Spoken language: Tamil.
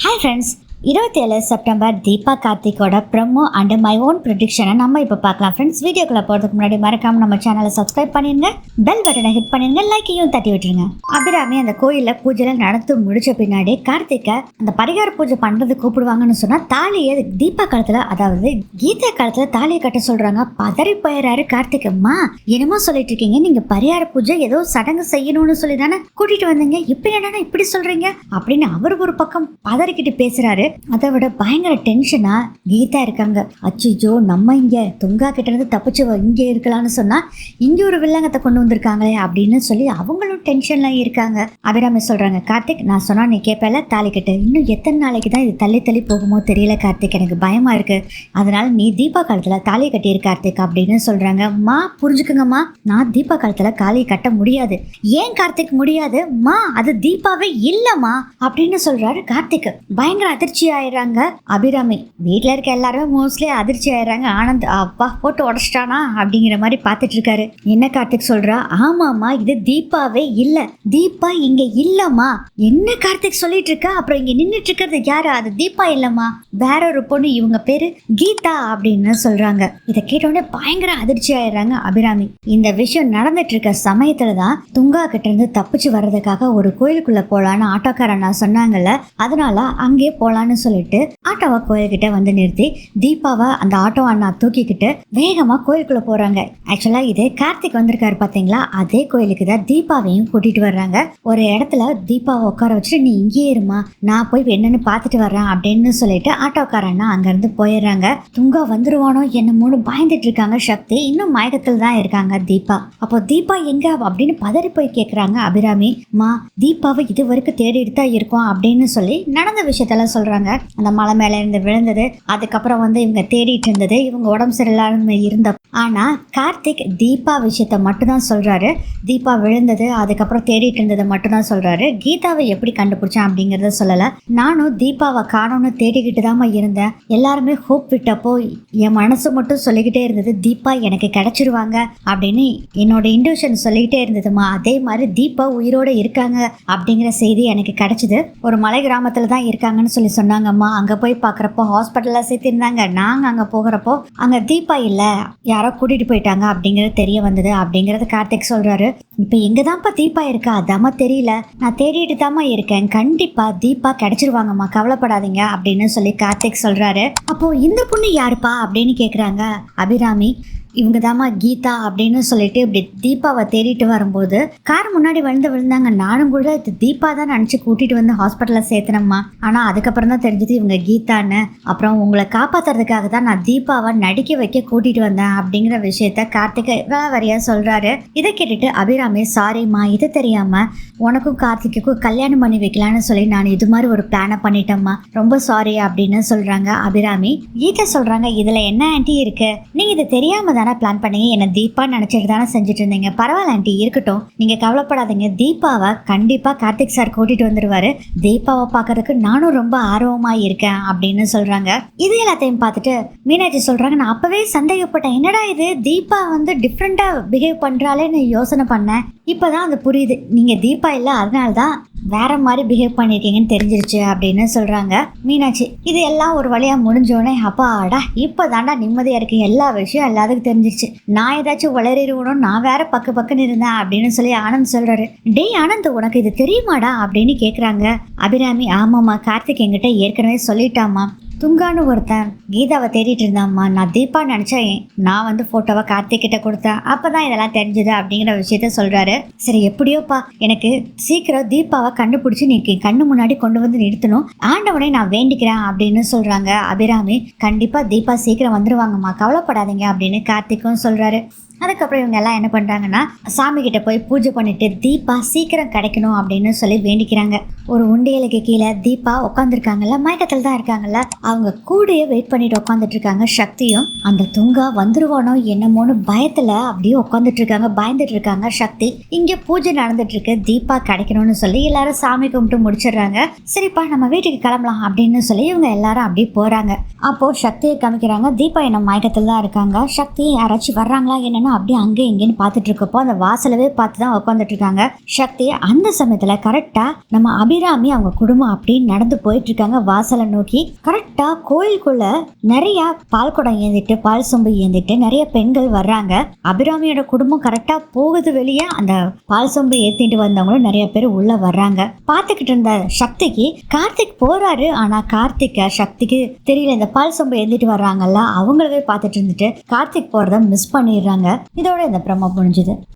ஹாய் ஃப்ரெண்ட்ஸ் இருபத்தி ஏழு செப்டம்பர் தீபா கார்த்திகோட ப்ரமோ அண்ட் மை ஓன் ப்ரொடிக்ஷனை நம்ம இப்போ பார்க்கலாம். ஃப்ரெண்ட்ஸ் வீடியோக்குள்ள போகிறதுக்கு முன்னாடி மறக்காம நம்ம சேனலை சப்ஸ்கிரைப் பண்ணிருங்க. பெல் பட்டனை ஹிட் பண்ணிருங்க லைக்கையும் தட்டி விட்டுருங்க. அபிராமி அந்த கோயிலில் பூஜையில் நடந்து முடிச்ச பின்னாடி கார்த்திகை அந்த பரிகார பூஜை பண்ணுறது கூப்பிடுவாங்கன்னு சொன்னால் தாலியை தீபா காலத்தில் அதாவது கீதா காலத்தில் தாலியை கட்ட சொல்கிறாங்க பதறி போயிடுறாரு கார்த்திகம்மா என்னமோ சொல்லிட்டு இருக்கீங்க. நீங்கள் பரிகார பூஜை ஏதோ சடங்கு செய்யணும்னு சொல்லி தானே கூட்டிகிட்டு வந்தீங்க. இப்போ என்னன்னா இப்படி சொல்கிறீங்க அப்படின்னு அவர் ஒரு பக்கம் பதறிக்கிட்டு பேசுகிறாரு அதை விட பயங்கர டென்ஷனா கீதா இருக்காங்க. அச்சுஜோ நம்ம இங்க துங்கா கிட்ட இருந்து தப்பிச்சு இங்கே இருக்கலாம்னு சொன்னா இங்க ஒரு வில்லங்கத்தை கொண்டு வந்திருக்காங்களே அப்படின்னு சொல்லி அவங்களும் டென்ஷன்ல இருக்காங்க. அபிராமி சொல்றாங்க கார்த்திக் நான் சொன்னா நீ கேட்பல தாலி கட்டு. இன்னும் எத்தனை நாளைக்கு தான் இது தள்ளி தள்ளி போகுமோ தெரியல கார்த்திக். எனக்கு பயமா இருக்கு. அதனால நீ தீபா காலத்துல தாலி கட்டியிரு கார்த்திக் அப்படின்னு சொல்றாங்க. மா புரிஞ்சுக்குங்கம்மா. நான் தீபா காலத்துல தாலி கட்ட முடியாது. ஏன் கார்த்திக் முடியாது? மா அது தீபாவே இல்லம்மா அப்படின்னு சொல்றாரு கார்த்திக். பயங்கர அதிர்ச்சி. அதிர்ச்சி ஆயிடுறாங்க. அபிராமி வீட்டில் இருக்க எல்லாருமே மோஸ்ட்லி அதிர்ச்சி ஆயிடுறாங்க. ஆனந்த் அப்பா போட்டு உடச்சிட்டானா? அப்படிங்கிற மாதிரி பார்த்துட்டு இருக்காரு என்ன கார்த்திக் சொல்றா? ஆமாம்மா இது தீபாவே இல்லை. தீபா இங்க இல்லம்மா. என்ன கார்த்திக் சொல்லிட்டு இருக்கா அப்புறம் இங்க நின்றுட்டு இருக்கிறது யாரு? அது தீபா இல்லம்மா. வேற ஒரு பொண்ணு இவங்க பேரு கீதா அப்படின்னு சொல்றாங்க. இதை கேட்டோடனே பயங்கர அதிர்ச்சி ஆயிடுறாங்க அபிராமி. இந்த விஷயம் நடந்துட்டு இருக்க சமயத்துல தான் துங்கா கிட்ட இருந்து தப்பிச்சு வர்றதுக்காக ஒரு கோயிலுக்குள்ள போலான்னு ஆட்டோக்காரன் சொன்னாங்கல்ல. அதனால அங்கேயே போலான்னு சொல்லிட்டு ஆட்டோவை கோயில்கிட்ட வந்து நிறுத்தி தீபாவை அந்த ஆட்டோ அண்ணா தூக்கிக்கிட்டு வேகமா கோயிலுக்குள்ள போறாங்க. ஆக்சுவலா இது கார்த்திக் வந்திருக்காரு பாத்தீங்களா? அதே கோயிலுக்கு தான் தீபாவையும் கூட்டிட்டு வர்றாங்க. ஒரு இடத்துல தீபாவை உட்கார வச்சுட்டு நீ இங்கேயே இருமா. நான் போய் என்னன்னு பார்த்துட்டு வர்றேன் அப்படின்னு சொல்லிட்டு ஆட்டோக்காரண்ணா அங்கேருந்து போயிடுறாங்க. துங்கா வந்துருவானோ என்னமோன்னு பயந்துட்டு இருக்காங்க சக்தி. இன்னும் மயக்கத்தில் தான் இருக்காங்க தீபா. அப்போ தீபா எங்க அப்படின்னு பதறி போய் கேட்குறாங்க அபிராமி. மா தீபாவை இது வரைக்கும் தேடிட்டு தான் இருக்கோம் அப்படின்னு சொல்லி நடந்த விஷயத்தெல்லாம் சொல்றாங்க. அந்த மலை மேலே இருந்து விழுந்தது. அதுக்கப்புறம் வந்து இவங்க தேடிட்டு இருந்தது. இவங்க உடம்பு சரியில்லாம இருந்த ஆனா கார்த்திக் தீபா விஷயத்த மட்டும்தான் சொல்றாரு. தீபா விழுந்தது அதுக்கப்புறம் தேடிட்டு இருந்ததை மட்டும்தான் சொல்றாரு. கீதாவை எப்படி கண்டுபிடிச்சான் அப்படிங்கறத சொல்லல. நானும் தீபாவை காணோம்னு தேடிக்கிட்டு தாம்மா இருந்தேன். எல்லாருமே ஹோப் விட்டப்போ என் மனசு மட்டும் சொல்லிக்கிட்டே இருந்தது தீபா எனக்கு கிடைச்சிருவாங்க அப்படின்னு என்னோட இன்ட்யூஷன் சொல்லிக்கிட்டே இருந்ததுமா அதே மாதிரி தீபா உயிரோட இருக்காங்க அப்படிங்கிற செய்தி எனக்கு கிடைச்சது. ஒரு மலை கிராமத்துல தான் இருக்காங்கன்னு சொல்லி சொன்னாங்கம்மா. அங்க போய் பார்க்குறப்போ ஹாஸ்பிட்டலில் சேர்த்திருந்தாங்க நாங்கள் அங்க போகிறப்போ அங்க தீபா இல்லை. யாரோ கூட்டிட்டு போயிட்டாங்க அப்படிங்கிறது தெரிய வந்தது. அப்படிங்கிறது கார்த்திக் சொல்றாரு. இப்போ எங்கே தான்ப்பா தீபா இருக்கா? அதாம்மா தெரியல. நான் தேடிட்டு தாம்மா இருக்கேன். கண்டிப்பா தீபா கிடைச்சிருவாங்கம்மா. கவலைப்படாதீங்க அப்படின்னு சொல்லி கார்த்திக் சொல்றாரு. அப்போ இந்த பொண்ணு யாருப்பா அப்படின்னு கேட்குறாங்க அபிராமி. இவங்க தாமா கீதா அப்படின்னு சொல்லிட்டு இப்படி தீபாவை தேடிட்டு வரும்போது கார் முன்னாடி விழுந்து விழுந்தாங்க. நானும் கூட இது தீபா தான் நினச்சி கூட்டிட்டு வந்து ஹாஸ்பிட்டலில் சேர்த்தனம்மா. ஆனால் அதுக்கப்புறம் தான் தெரிஞ்சது இவங்க கீதான்னு. அப்புறம் உங்களை காப்பாத்துறதுக்காக தான் நான் தீபாவை நடிக்க வைக்க கூட்டிட்டு வந்தேன் அப்படிங்கிற விஷயத்த கார்த்திகை வரியா சொல்கிறாரு இதை கேட்டுட்டு அபிராமி சாரிம்மா இது தெரியாம உனக்கும் கார்த்திக்குக்கும் கல்யாணம் பண்ணி வைக்கலான்னு சொல்லி நான் இது மாதிரி ஒரு பிளானை பண்ணிட்டேம்மா. ரொம்ப சாரி அப்படின்னு சொல்கிறாங்க அபிராமி. கீதா சொல்கிறாங்க இதில் என்ன ஆன்ட்டி இருக்கு? நீங்கள் இது தெரியாம தானே பிளான் பண்ணீங்க? என்ன தீபா நினைச்சிட்டு தானே செஞ்சுட்டு இருந்தீங்க. பரவாயில்ல ஆன்ட்டி இருக்கட்டும். நீங்க கவலைப்படாதீங்க. தீபாவை கண்டிப்பா கார்த்திக் சார் கூட்டிட்டு வந்துருவாரு. தீபாவை பார்க்கறதுக்கு நானும் ரொம்ப ஆர்வமா இருக்கேன் அப்படின்னு சொல்றாங்க. இது எல்லாத்தையும் பார்த்துட்டு மீனாட்சி சொல்றாங்க நான் அப்பவே சந்தேகப்பட்டேன். என்னடா இது? தீபா வந்து டிஃப்ரெண்டா பிஹேவ் பண்றாளேன்னு யோசனை பண்ணேன். இப்பதான் அது புரியுது. நீங்க தீபா இல்ல அதனால தான் வேற மாதிரி பிஹேவ் பண்ணிருக்கீங்கன்னு தெரிஞ்சிருச்சு அப்படின்னு சொல்றாங்க மீனாட்சி. இது எல்லாம் ஒரு வழியா முடிஞ்சோடனே அப்பாடா இப்போதான்டா நிம்மதியா இருக்கு. எல்லா விஷயம் எல்லாத்துக்கும் தெரிஞ்சிருச்சு. நான் ஏதாச்சும் வளரிடுவனும் நான் வேற பக்கு பக்குன்னு இருந்தேன் அப்படின்னு சொல்லி ஆனந்த் சொல்றாரு. டேய் ஆனந்த் உனக்கு இது தெரியுமாடா அப்படின்னு கேக்குறாங்க. அபிராமி ஆமாம்மா கார்த்திக் என்கிட்ட ஏற்கனவே சொல்லிட்டாமா துங்கான்னு ஒருத்தன் கீதாவை தேடிட்டு இருந்தாம்மா நான் தீபா நினச்சேன். நான் வந்து ஃபோட்டோவை கார்த்திக் கிட்ட கொடுத்தேன். அப்போ தான் இதெல்லாம் தெரிஞ்சுது அப்படிங்கிற விஷயத்த சொல்கிறாரு சரி எப்படியோப்பா? எனக்கு சீக்கிரம் தீபாவை கண்டுபிடிச்சி நீ கண்ணு முன்னாடி கொண்டு வந்து நிறுத்தணும். ஆண்டவனை நான் வேண்டிக்கிறேன் அப்படின்னு சொல்கிறாங்க அபிராமி கண்டிப்பாக தீபா சீக்கிரம் வந்துருவாங்கம்மா. கவலைப்படாதீங்க அப்படின்னு கார்த்திக்கும் சொல்கிறாரு அதுக்கப்புறம் இவங்க எல்லாம் என்ன பண்ணுறாங்கன்னா சாமி கிட்ட போய் பூஜை பண்ணிட்டு தீபா சீக்கிரம் கிடைக்கணும் அப்படின்னு சொல்லி வேண்டிக்கிறாங்க. ஒரு உண்டியலுக்கு கீழே தீபா உட்காந்துருக்காங்கல்ல மயக்கத்தில் தான் இருக்காங்கல்ல அவங்க கூடயே வெயிட் பண்ணிட்டு உட்காந்துட்டு இருக்காங்க சக்தியும் அந்த துங்கா வந்துருவானோ என்னமோன்னு பயத்துல அப்படியே உட்காந்துட்டு இருக்காங்க பயந்துட்டு இருக்காங்க சக்தி. இங்க பூஜை நடந்துட்டு இருக்கு தீபா கிடைக்கணும்னு சொல்லி எல்லாரும் சாமி கும்பிட்டு முடிச்சிடுறாங்க. சரிப்பா நம்ம வீட்டுக்கு கிளம்பலாம் அப்படின்னு சொல்லி இவங்க எல்லாரும் அப்படியே போறாங்க. அப்போ சக்தியை காமிக்கிறாங்க தீபா என்ன மயக்கத்தில் தான் இருக்காங்க? சக்தி யாராச்சும் வர்றாங்களா? என்னன்னு பொண்ணு அப்படியே அங்கே இங்கேன்னு பார்த்துட்டு இருக்கப்போ அந்த வாசலவே பார்த்து தான் உட்காந்துட்டு இருக்காங்க சக்தி அந்த சமயத்தில் கரெக்டாக நம்ம அபிராமி அவங்க குடும்பம் அப்படின்னு நடந்து போயிட்டு இருக்காங்க வாசலை நோக்கி. கரெக்டாக கோயிலுக்குள்ள நிறைய பால் குடம் ஏந்திட்டு பால் சொம்பு ஏந்திட்டு நிறைய பெண்கள் வர்றாங்க. அபிராமியோட குடும்பம் கரெக்டாக போகுது வெளியே அந்த பால் சொம்பு ஏத்திட்டு வந்தவங்களும் நிறைய பேர் உள்ள வர்றாங்க. பார்த்துக்கிட்டு இருந்த சக்திக்கு கார்த்திக் போறாரு. ஆனால் கார்த்திக் சக்திக்கு தெரியல இந்த பால் சொம்பு ஏந்திட்டு வர்றாங்கல்ல அவங்களவே பார்த்துட்டு இருந்துட்டு கார்த்திக் போகிறத மிஸ் பண்ணிடுறாங்க. இதோட இந்த ப்ரமோ முடிஞ்சுது.